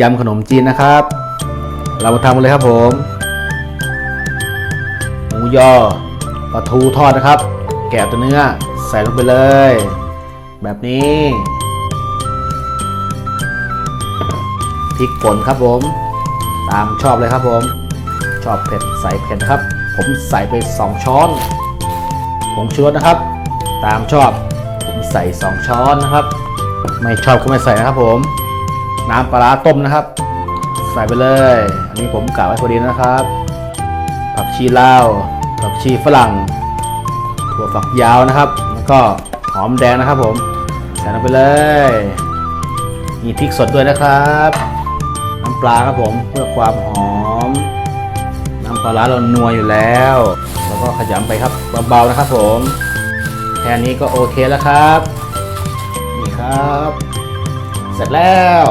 ยำขนมจีนนะครับ เรามาทำกันเลยครับผมหมูยอปลาทูทอดนะครับ แกะตัวเนื้อใส่ลงไปเลย แบบนี้พริกป่นครับผม ตามชอบเลยครับผม ชอบเผ็ดใส่เผ็ดครับ ผมใส่ไป 2 ช้อนผงชูรสนะครับ ตามชอบผมใส่ 2 ช้อนนะครับ ไม่ชอบก็ไม่ใส่นะครับผม น้ำปลาร้าต้มนะครับ ใส่ไปเลย อันนี้ผมกะไว้พอดีนะครับ ผักชีลาว ผักชีฝรั่ง ถั่วฝักยาวนะครับ แล้วก็หอมแดงนะครับผม ใส่ลงไปเลย มีพริกสดด้วยนะครับ น้ำปลาครับผม เพื่อความหอม น้ำปลาร้าเรานัวอยู่แล้ว แล้วก็ขยำไปครับเบาๆนะครับผมแค่นี้ก็โอเคแล้วครับ นี่ครับ เสร็จแล้ว